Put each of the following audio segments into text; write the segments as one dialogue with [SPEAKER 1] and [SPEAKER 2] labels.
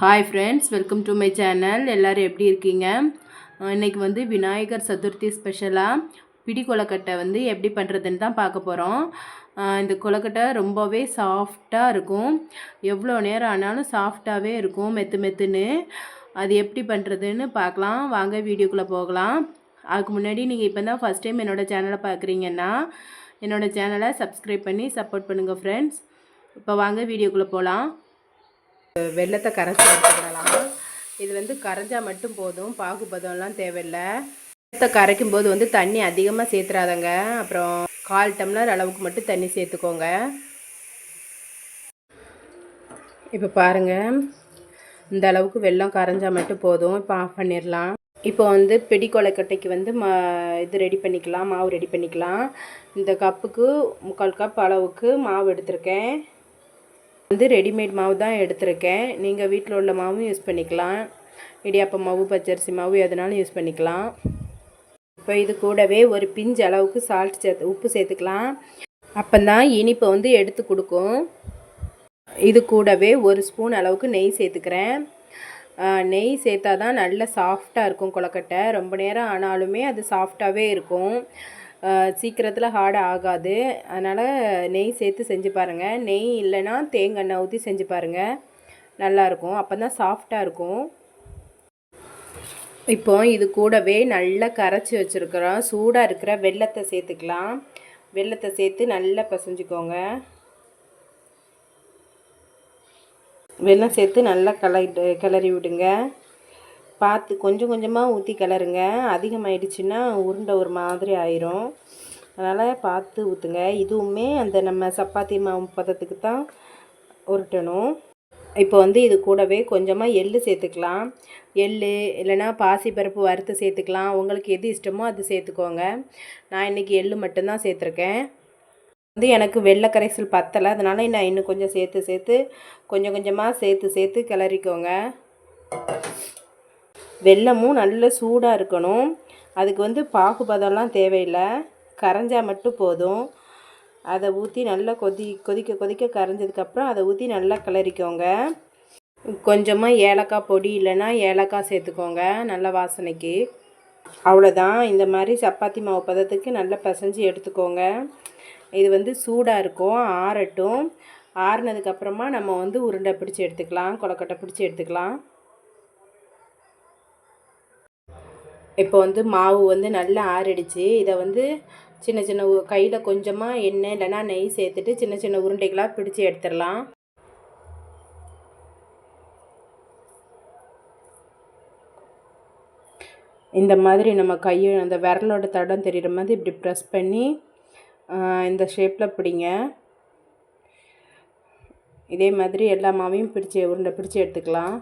[SPEAKER 1] Hi friends welcome to my channel எல்லோரும் எப்படி இருக்கீங்க? இன்றைக்கி இன்னைக்கு வந்து விநாயகர் சதுர்த்தி ஸ்பெஷலாக பிடி கொலக்கட்டை வந்து எப்படி பண்ணுறதுன்னு தான் பார்க்க போகிறோம் இந்த கொலக்கட்டை ரொம்பவே சாஃப்டாக இருக்கும். எவ்வளோ நேரம் ஆனாலும் சாஃப்டாகவே இருக்கும் மெத்து மெத்துன்னு. அது எப்படி பண்ணுறதுன்னு பார்க்கலாம். வாங்க வீடியோக்குள்ளே போகலாம். அதுக்கு முன்னாடி நீங்கள் இப்போ தான் ஃபஸ்ட் டைம் என்னோடய சேனலை பார்க்குறீங்கன்னா என்னோடய சேனலை சப்ஸ்கிரைப் பண்ணி சப்போர்ட் பண்ணுங்கள் ஃப்ரெண்ட்ஸ் இப்போ வாங்க வீடியோக்குள்ளே போகலாம் வெள்ளத்தை கரைச்சி எடுத்துக்கிடலாம்? இது வந்து கரைஞ்சால் மட்டும் போதும் பாகுபதம்லாம் தேவையில்லை. வெள்ளத்தை கரைக்கும் போது வந்து தண்ணி அதிகமாக சேர்த்துறாதங்க அப்புறம் கால் டம்ளர் அளவுக்கு மட்டும் தண்ணி சேர்த்துக்கோங்க இப்போ பாருங்கள் இந்த அளவுக்கு வெள்ளம் கரைஞ்சால் மட்டும் போதும். இப்போ ஆஃப் பண்ணிடலாம். இப்போ வந்து பிடி கொலைக்கட்டைக்கு வந்து மா இது ரெடி பண்ணிக்கலாம் மாவு ரெடி பண்ணிக்கலாம். இந்த கப்புக்கு முக்கால் கப் அளவுக்கு மாவு எடுத்திருக்கேன். வந்து ரெடிமேட் மாவு தான் எடுத்திருக்கேன். நீங்கள் வீட்டில் உள்ள மாவும் யூஸ் பண்ணிக்கலாம். இடியாப்பம் மாவு பச்சரிசி மாவு எதுனாலும் யூஸ் பண்ணிக்கலாம். இப்போ இது கூடவே ஒரு பிஞ்சு அளவுக்கு சால்ட் சேர்த்து உப்பு சேர்த்துக்கலாம். அப்போ தான் இனிப்பை வந்து எடுத்து கொடுக்கும். இது கூடவே ஒரு ஸ்பூன் அளவுக்கு நெய் சேர்த்துக்கிறேன். நெய் சேர்த்தா தான் நல்ல சாஃப்டாக இருக்கும் கொலக்கட்டை ரொம்ப நேரம் ஆனாலுமே அது சாஃப்டாகவே இருக்கும். சீக்கிரத்தில் ஹார்ட் ஆகாது. அதனால் நெய் சேர்த்து செஞ்சு பாருங்கள் நெய் இல்லைன்னா தேங்காய் எண்ணெய் ஊற்றி செஞ்சு பாருங்கள் நல்லாயிருக்கும் அப்போ தான் சாஃப்டாக இருக்கும். இப்போ இது கூடவே நல்லா கரைச்சி வச்சுருக்கிறோம். சூடாக இருக்கிற வெல்லத்தை சேர்த்துக்கலாம். வெல்லத்தை சேர்த்து நல்லா பிசைஞ்சுக்கோங்க. வெல்லம் சேர்த்து நல்லா கலை கிளறி விடுங்க. பார்த்து கொஞ்சம் கொஞ்சமாக ஊற்றி கிளறுங்க. அதிகமாயிடுச்சுன்னா உருண்டை ஒரு மாதிரி ஆயிரும். அதனால் பார்த்து ஊற்றுங்க இதுவுமே அந்த நம்ம சப்பாத்தி மாவு பதத்துக்கு தான் உருட்டணும். இப்போ வந்து இது கூடவே கொஞ்சமாக எள்ளு சேர்த்துக்கலாம். எள்ளு இல்லைன்னா பாசிப்பருப்பு வறுத்து சேர்த்துக்கலாம். உங்களுக்கு எது இஷ்டமோ அது சேர்த்துக்கோங்க. நான் இன்றைக்கி எள் மட்டும்தான் சேர்த்துருக்கேன். வந்து எனக்கு வெள்ளை கரைசல் பத்தலை. அதனால் நான் இன்னும் கொஞ்சம் சேர்த்து சேர்த்து கொஞ்சம் கொஞ்சமாக சேர்த்து சேர்த்து கிளறிக்கோங்க. வெல்லமும் நல்ல சூடாக இருக்கணும். அதுக்கு வந்து பாகுபதம்லாம் தேவையில்லை. கரைஞ்சால் மட்டும் போதும். அதை ஊற்றி நல்லா கொதி கொதிக்க கொதிக்க கரைஞ்சதுக்கப்புறம் அதை ஊற்றி நல்லா கிளறிக்கோங்க. கொஞ்சமாக ஏலக்காய் பொடி இல்லைன்னா ஏலக்காய் சேர்த்துக்கோங்க நல்ல வாசனைக்கு. அவ்வளோதான் இந்த மாதிரி சப்பாத்தி மாவு பதத்துக்கு நல்லா பிசைஞ்சு எடுத்துக்கோங்க. இது வந்து சூடாக இருக்கும் ஆறட்டும். ஆறுனதுக்கப்புறமா நம்ம வந்து உருண்டை பிடிச்சி எடுத்துக்கலாம் கொலக்கட்டை பிடிச்சி எடுத்துக்கலாம். இப்போ வந்து மாவு வந்து நல்லா ஆறிடுச்சு. இதை வந்து சின்ன சின்ன கையில் கொஞ்சமாக எண்ணெய் இல்லைன்னா நெய் சேர்த்துட்டு சின்ன சின்ன உருண்டைகளாக பிடிச்சி எடுத்துடலாம். இந்த மாதிரி நம்ம கையை அந்த விரலோட தடம் தெரிகிற மாதிரி இப்படி ப்ரெஸ் பண்ணி இந்த ஷேப்பில் பிடிங்க. இதே மாதிரி எல்லா மாவையும் பிடிச்சி உருண்டை பிடிச்சி எடுத்துக்கலாம்.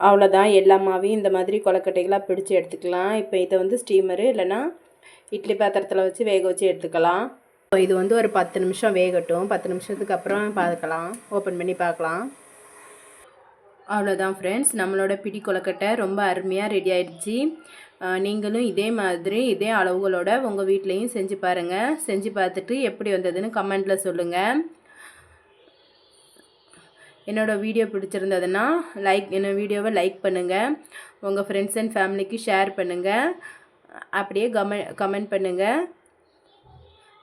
[SPEAKER 1] அவ்வளோதான். எல்லா மாவையும் இந்த மாதிரி கொலக்கட்டைகளாக பிடிச்சி எடுத்துக்கலாம். இப்போ இதை வந்து ஸ்டீமரு இல்லைன்னா இட்லி பாத்திரத்தில் வச்சு வேக வச்சு எடுத்துக்கலாம். இது வந்து ஒரு பத்து நிமிஷம் வேகட்டும். பத்து நிமிஷத்துக்கு அப்புறம் பார்க்கலாம். ஓப்பன் பண்ணி பார்க்கலாம். அவ்வளோதான் ஃப்ரெண்ட்ஸ் நம்மளோட பிடி கொலக்கட்டை ரொம்ப அருமையாக ரெடி ஆயிடுச்சு. நீங்களும் இதே மாதிரி இதே அளவுகளோட உங்கள் வீட்லேயும் செஞ்சு பாருங்கள் செஞ்சு பார்த்துட்டு எப்படி வந்ததுன்னு கமெண்ட்டில் சொல்லுங்கள் என்னோடய வீடியோ பிடிச்சிருந்ததுன்னா லைக் என்னோடய வீடியோவை லைக் பண்ணுங்கள் உங்கள் ஃப்ரெண்ட்ஸ் அண்ட் ஃபேமிலிக்கு ஷேர் பண்ணுங்கள் அப்படியே கமெண்ட் கமெண்ட் பண்ணுங்கள்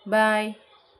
[SPEAKER 1] பாய்